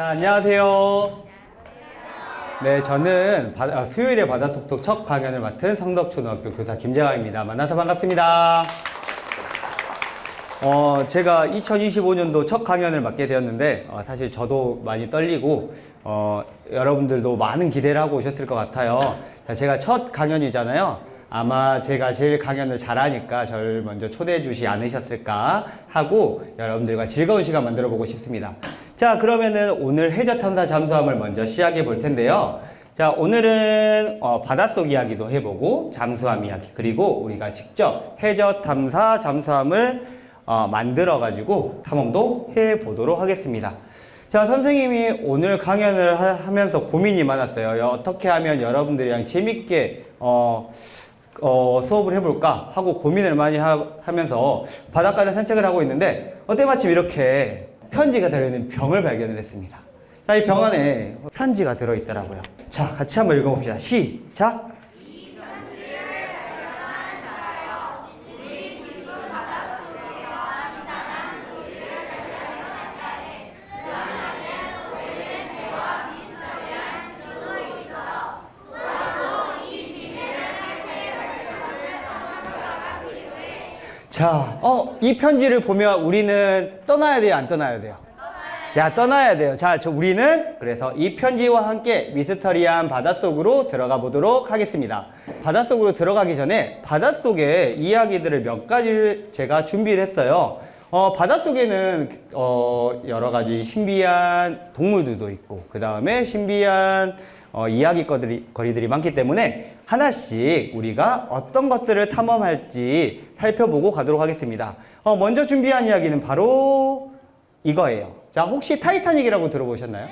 자, 안녕하세요. 네, 저는 바- 아, 수요일에 바다톡톡 첫 강연을 맡은 성덕초등학교 교사 김재강입니다. 만나서 반갑습니다. 어, 제가 2025년도 첫 강연을 맡게 되었는데, 어, 사실 저도 많이 떨리고, 어, 여러분들도 많은 기대를 하고 오셨을 것 같아요. 자, 제가 첫 강연이잖아요. 아마 제가 제일 강연을 잘하니까 저를 먼저 초대해 주시 않으셨을까 하고 여러분들과 즐거운 시간 만들어 보고 싶습니다. 자, 그러면은 오늘 해저 탐사 잠수함을 먼저 시작해 볼 텐데요. 자, 오늘은 어, 바닷속 이야기도 해보고 잠수함 이야기 그리고 우리가 직접 해저 탐사 잠수함을 어, 만들어 가지고 탐험도 해 보도록 하겠습니다. 자, 선생님이 오늘 강연을 하, 면서 고민이 많았어요. 여- 어떻게 하면 여러분들이랑 재밌게 어, 어, 수업을 해볼까 하고 고민을 많이 하, 하면서 바닷가를 산책을 하고 있는데 어 때 마침 이렇게 편지가 들어있는 병을 발견을 했습니다. 자, 이 병 안에 편지가 들어있더라고요. 자, 같이 한번 읽어봅시다. 시작! 자, 어, 이 편지를 보면 우리는 떠나야 돼요, 안 떠나야 돼요? 자, 떠나야 돼요. 자, 저 우리는 그래서 이 편지와 함께 미스터리한 바닷속으로 들어가 보도록 하겠습니다. 바닷속으로 들어가기 전에 바닷속의 이야기들을 몇 가지 제가 준비를 했어요. 어, 바닷속에는 어, 여러 가지 신비한 동물들도 있고, 그 다음에 신비한 어, 이야기거리들이 거리들이 많기 때문에 하나씩 우리가 어떤 것들을 탐험할지 살펴보고 가도록 하겠습니다. 어, 먼저 준비한 이야기는 바로 이거예요. 자, 혹시 타이타닉이라고 들어보셨나요?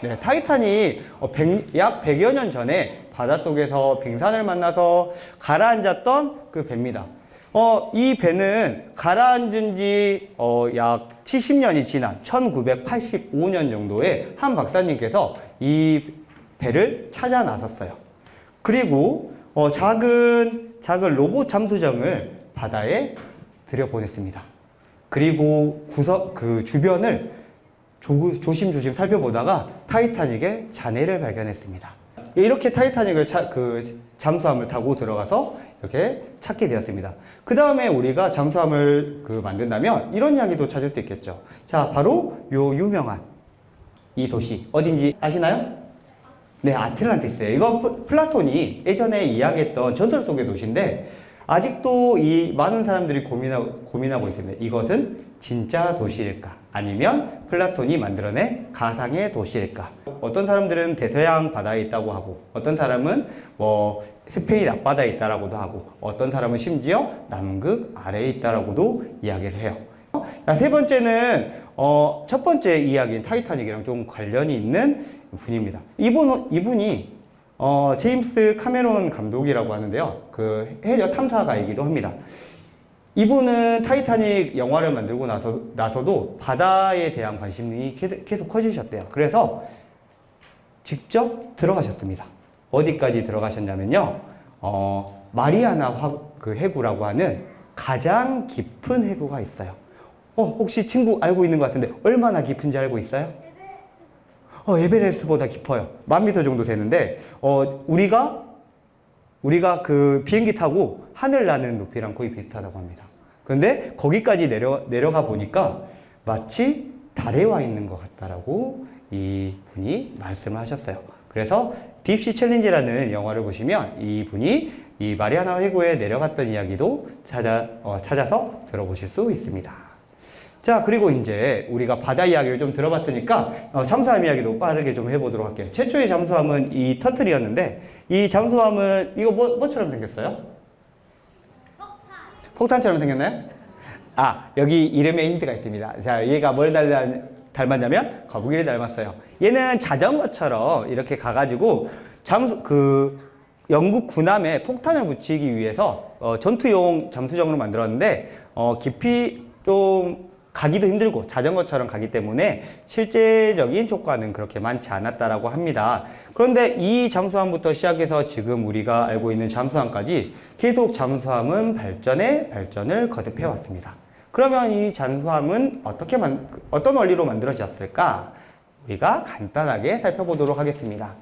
네, 타이탄이 어, 백- 약 100여 년 전에 바닷속에서 빙산을 만나서 가라앉았던 그 배입니다. 어, 이 배는 가라앉은 지, 어, 약 70년이 지난 1985년 정도에 한 박사님께서 이 배를 찾아 나섰어요. 그리고, 어, 작은, 작은 로봇 잠수정을 바다에 들여보냈습니다. 그리고 구석, 그 주변을 조, 조심조심 살펴보다가 타이타닉의 잔해를 발견했습니다. 이렇게 타이타닉을 차, 그 잠수함을 타고 들어가서 이렇게 찾게 되었습니다. 그 다음에 우리가 잠수함을 그 만든다면 이런 이야기도 찾을 수 있겠죠. 자, 바로 요 유명한 이 도시 어딘지 아시나요? 네, 아틀란티스예요. 이거 플- 플라톤이 예전에 이야기했던 전설 속의 도시인데 아직도 이 많은 사람들이 고민하고, 고민하고 있습니다. 이것은 진짜 도시일까? 아니면 플라톤이 만들어낸 가상의 도시일까? 어떤 사람들은 대서양 바다에 있다고 하고, 어떤 사람은 뭐 스페인 앞바다에 있다라고도 하고, 어떤 사람은 심지어 남극 아래에 있다라고도 이야기를 해요. 자, 세 번째는 어, 첫 번째 이야기인 타이타닉이랑 좀 관련이 있는 분입니다. 이분 이분이 어, 제임스 카메론 감독이라고 하는데요. 그 해저 탐사가이기도 합니다. 이분은 타이타닉 영화를 만들고 나서 나서도 바다에 대한 관심이 계속, 계속 커지셨대요. 그래서 직접 들어가셨습니다. 어디까지 들어가셨냐면요. 어, 마리아나 화, 그 해구라고 하는 가장 깊은 해구가 있어요. 어, 혹시 친구 알고 있는 것 같은데 얼마나 깊은지 알고 있어요? 어, 에베레스트보다 깊어요. 만 미터 정도 되는데 어, 우리가 우리가 그 비행기 타고 하늘 나는 높이랑 거의 비슷하다고 합니다. 그런데 거기까지 내려 내려가 보니까 마치 달에 와 있는 것 같다라고 이 분이 말씀을 하셨어요. 그래서 딥시 챌린지라는 영화를 보시면 이 분이 이 마리아나 해구에 내려갔던 이야기도 찾아 어, 찾아서 들어보실 수 있습니다. 자, 그리고 이제 우리가 바다 이야기를 좀 들어봤으니까 어, 잠수함 이야기도 빠르게 좀 해보도록 할게요. 최초의 잠수함은 이 터틀이었는데 이 잠수함은 이거 뭐, 뭐처럼 생겼어요? 폭탄 처럼 생겼나요? 아, 여기 이름에 힌트가 있습니다. 자, 얘가 뭘 닮았, 닮았냐면 거북이를 닮았어요. 얘는 자전거처럼 이렇게 가가지고 잠수, 그 영국 군함에 폭탄을 붙이기 위해서 어, 전투용 잠수정으로 만들었는데 어, 깊이 좀 가기도 힘들고 자전거처럼 가기 때문에 실제적인 효과는 그렇게 많지 않았다라고 합니다. 그런데 이 잠수함부터 시작해서 지금 우리가 알고 있는 잠수함까지 계속 잠수함은 발전에 발전을 거듭해 왔습니다. 그러면 이 잠수함은 어떻게 만, 어떤 원리로 만들어졌을까? 우리가 간단하게 살펴보도록 하겠습니다.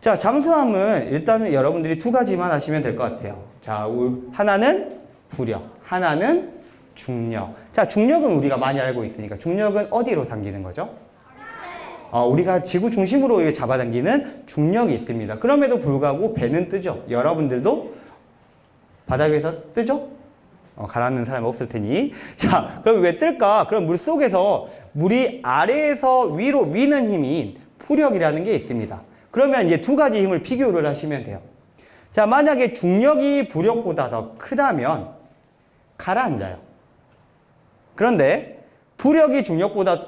자, 잠수함은 일단은 여러분들이 두 가지만 하시면 될 것 같아요. 자, 우- 하나는 부력, 하나는 중력. 자, 중력은 우리가 많이 알고 있으니까 중력은 어디로 당기는 거죠? 어, 우리가 지구 중심으로 잡아당기는 중력이 있습니다. 그럼에도 불구하고 배는 뜨죠. 여러분들도 바다 위에서 뜨죠? 어, 가라앉는 사람 없을 테니. 자, 그럼 왜 뜰까? 그럼 물 속에서 물이 아래에서 위로 미는 힘인 부력이라는 게 있습니다. 그러면 이제 두 가지 힘을 비교를 하시면 돼요. 자, 만약에 중력이 부력보다 더 크다면 가라앉아요. 그런데 부력이 중력보다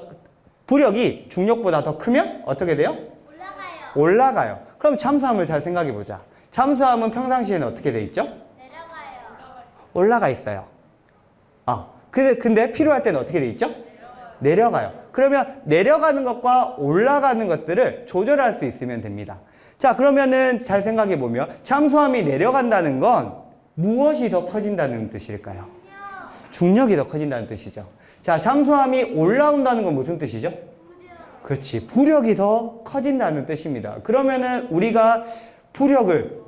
부력이 중력보다 더 크면 어떻게 돼요? 올라가요. 올라가요. 그럼 잠수함을 잘 생각해 보자. 잠수함은 평상시에는 어떻게 돼 있죠? 내려가요. 올라가 있어요. 아, 근데, 근데 필요할 때는 어떻게 돼 있죠? 내려가요. 그러면 내려가는 것과 올라가는 것들을 조절할 수 있으면 됩니다. 자, 그러면은 잘 생각해 보면 잠수함이 내려간다는 건 무엇이 더 커진다는 뜻일까요? 중력이 더 커진다는 뜻이죠. 자, 잠수함이 올라온다는 건 무슨 뜻이죠? 그렇지. 부력이 더 커진다는 뜻입니다. 그러면은 우리가 부력을,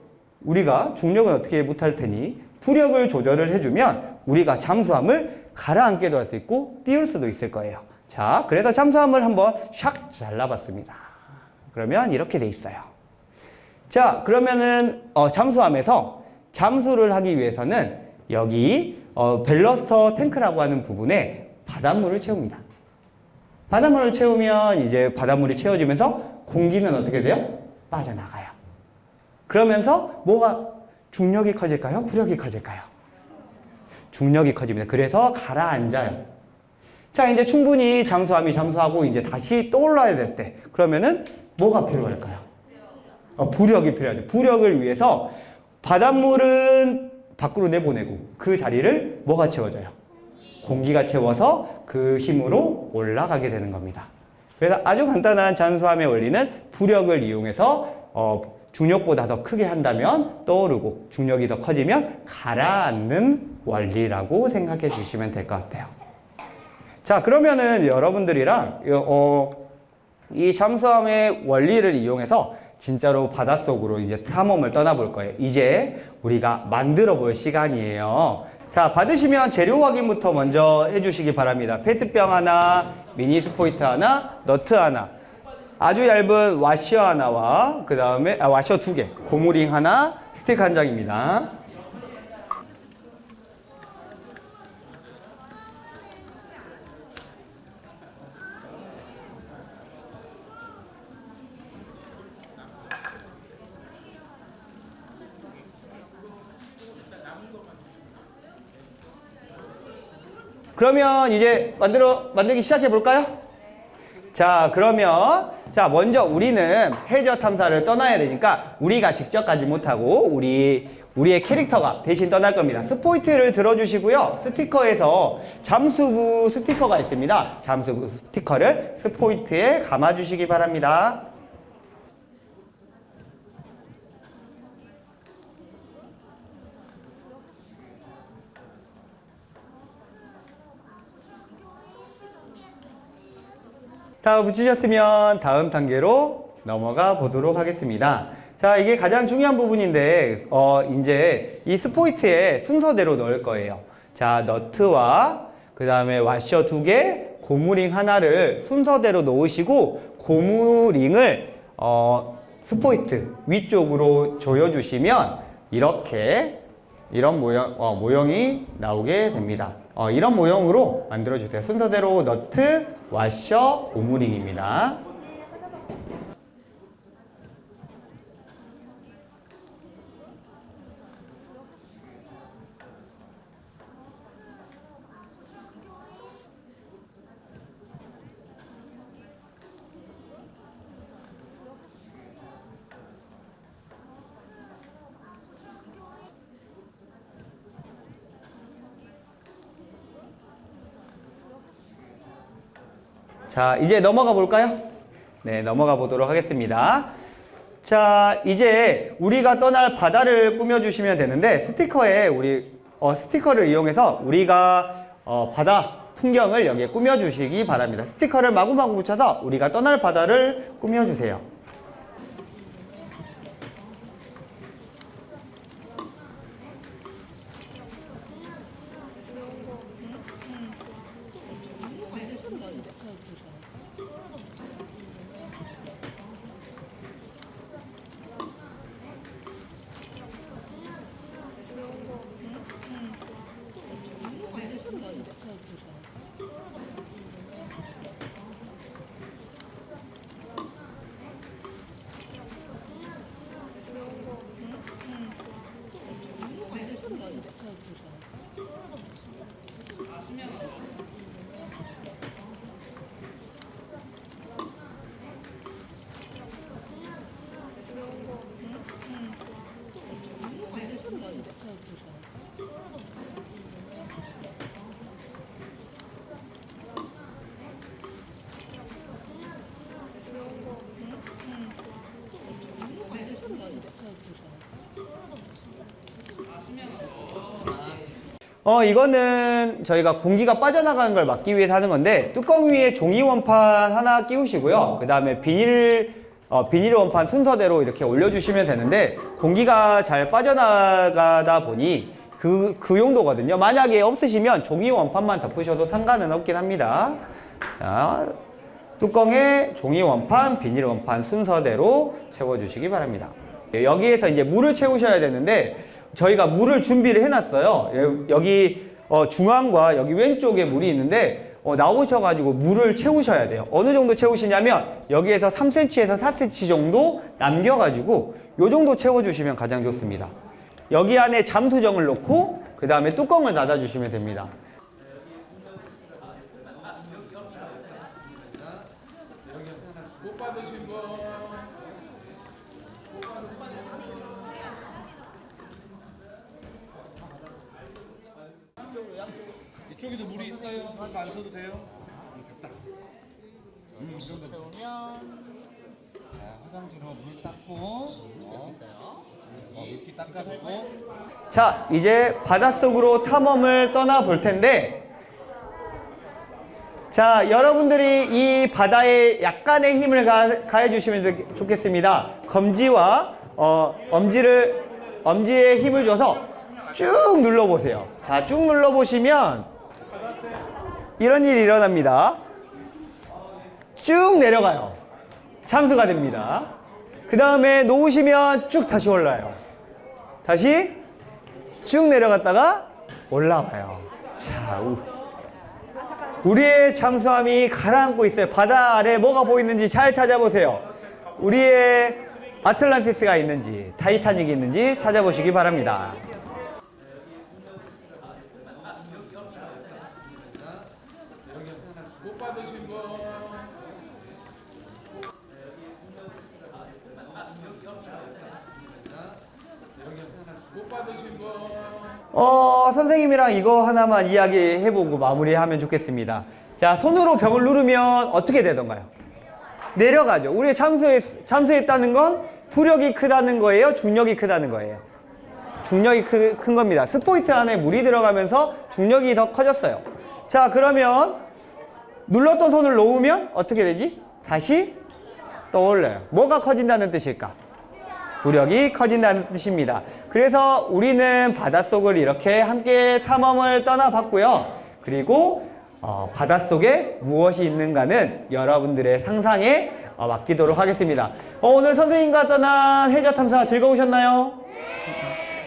우리가 중력은 어떻게 못할 테니 부력을 조절을 해주면 우리가 잠수함을 가라앉게 도 할 수 있고 띄울 수도 있을 거예요. 자, 그래서 잠수함을 한번 샥 잘라봤습니다. 그러면 이렇게 돼 있어요. 자, 그러면은 어, 잠수함에서 잠수를 하기 위해서는 여기 어, 밸러스터 탱크라고 하는 부분에 바닷물을 채웁니다. 바닷물을 채우면 이제 바닷물이 채워지면서 공기는 어떻게 돼요? 빠져나가요. 그러면서 뭐가 중력이 커질까요? 부력이 커질까요? 중력이 커집니다. 그래서 가라앉아요. 자, 이제 충분히 잠수함이 잠수하고 이제 다시 떠올라야 될 때, 그러면은 뭐가 필요할까요? 어, 부력이 필요하죠. 부력을 위해서 바닷물은 밖으로 내보내고 그 자리를 뭐가 채워줘요? 공기가 채워서 그 힘으로 올라가게 되는 겁니다. 그래서 아주 간단한 잠수함의 원리는 부력을 이용해서 어, 중력보다 더 크게 한다면 떠오르고 중력이 더 커지면 가라앉는 원리라고 생각해 주시면 될 것 같아요. 자, 그러면은 여러분들이랑 이, 어, 이 잠수함의 원리를 이용해서 진짜로 바닷속으로 이제 탐험을 떠나볼 거예요. 이제 우리가 만들어 볼 시간이에요. 자, 받으시면 재료 확인부터 먼저 해주시기 바랍니다. 페트병 하나, 미니 스포이트 하나, 너트 하나, 아주 얇은 와셔 하나와 그 다음에 아, 와셔 두 개, 고무링 하나, 스틱 한 장입니다. 그러면 이제 만들어 만들기 시작해 볼까요? 자, 그러면 자, 먼저 우리는 해저 탐사를 떠나야 되니까 우리가 직접 가지 못하고 우리 우리의 캐릭터가 대신 떠날 겁니다. 스포이트를 들어 주시고요. 스티커에서 잠수부 스티커가 있습니다. 잠수부 스티커를 스포이트에 감아 주시기 바랍니다. 다 붙이셨으면 다음 단계로 넘어가 보도록 하겠습니다. 자, 이게 가장 중요한 부분인데, 어, 이제 이 스포이트에 순서대로 넣을 거예요. 자, 너트와 그 다음에 와셔 두 개, 고무링 하나를 순서대로 놓으시고, 고무링을, 어, 스포이트 위쪽으로 조여주시면, 이렇게, 이런 모형, 어, 모형이 나오게 됩니다. 어, 이런 모형으로 만들어주세요. 순서대로 너트, 와셔, 고무링입니다. 자, 이제 넘어가 볼까요? 네, 넘어가 보도록 하겠습니다. 자, 이제 우리가 떠날 바다를 꾸며주시면 되는데, 스티커에 우리, 어, 스티커를 이용해서 우리가, 어, 바다 풍경을 여기에 꾸며주시기 바랍니다. 스티커를 마구마구 붙여서 우리가 떠날 바다를 꾸며주세요. 어, 이거는 저희가 공기가 빠져나가는 걸 막기 위해서 하는 건데, 뚜껑 위에 종이 원판 하나 끼우시고요. 그 다음에 비닐, 어, 비닐 원판 순서대로 이렇게 올려주시면 되는데, 공기가 잘 빠져나가다 보니 그, 그 용도거든요. 만약에 없으시면 종이 원판만 덮으셔도 상관은 없긴 합니다. 자, 뚜껑에 종이 원판, 비닐 원판 순서대로 채워주시기 바랍니다. 예, 여기에서 이제 물을 채우셔야 되는데 저희가 물을 준비를 해놨어요. 예, 여기 어, 중앙과 여기 왼쪽에 물이 있는데 어, 나오셔가지고 물을 채우셔야 돼요. 어느 정도 채우시냐면 여기에서 3cm에서 4cm 정도 남겨가지고 요 정도 채워주시면 가장 좋습니다. 여기 안에 잠수정을 놓고 그 다음에 뚜껑을 닫아주시면 됩니다. 이쪽에도 물이 있어요. 그거 안 써도 돼요. 됐다. 음, 이 정도 채우면 자, 화장지로 물 닦고 어, 어, 물기 닦아주고 자, 이제 바닷속으로 탐험을 떠나 볼 텐데, 자, 여러분들이 이 바다에 약간의 힘을 가, 가해주시면 좋겠습니다. 검지와 어, 엄지를, 엄지에 힘을 줘서 쭉 눌러보세요. 자, 쭉 눌러보시면 이런 일이 일어납니다. 쭉 내려가요. 참수가 됩니다. 그 다음에 놓으시면 쭉 다시 올라요. 다시 쭉 내려갔다가 올라와요. 자, 우, 우리의 잠수함이 가라앉고 있어요. 바다 아래 뭐가 보이는지 잘 찾아보세요. 우리의 아틀란티스가 있는지, 타이타닉이 있는지 찾아보시기 바랍니다. 어, 선생님이랑 이거 하나만 이야기해보고 마무리하면 좋겠습니다. 자, 손으로 벽을 누르면 어떻게 되던가요? 내려가죠. 우리 참수했, 참수했다는 건 부력이 크다는 거예요? 중력이 크다는 거예요? 중력이 크, 큰 겁니다. 스포이트 안에 물이 들어가면서 중력이 더 커졌어요. 자, 그러면 눌렀던 손을 놓으면 어떻게 되지? 다시 떠올려요. 뭐가 커진다는 뜻일까? 부력이 커진다는 뜻입니다. 그래서 우리는 바닷속을 이렇게 함께 탐험을 떠나봤고요. 그리고 어, 바닷속에 무엇이 있는가는 여러분들의 상상에 어, 맡기도록 하겠습니다. 어, 오늘 선생님과 떠난 해저 탐사 즐거우셨나요?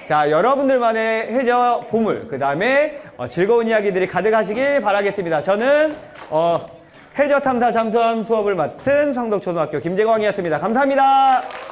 자, 여러분들만의 해저 보물, 그 다음에 즐거운 이야기들이 가득하시길 바라겠습니다. 저는 어, 해저 탐사 잠수함 수업을 맡은 성덕초등학교 김재광이었습니다. 감사합니다.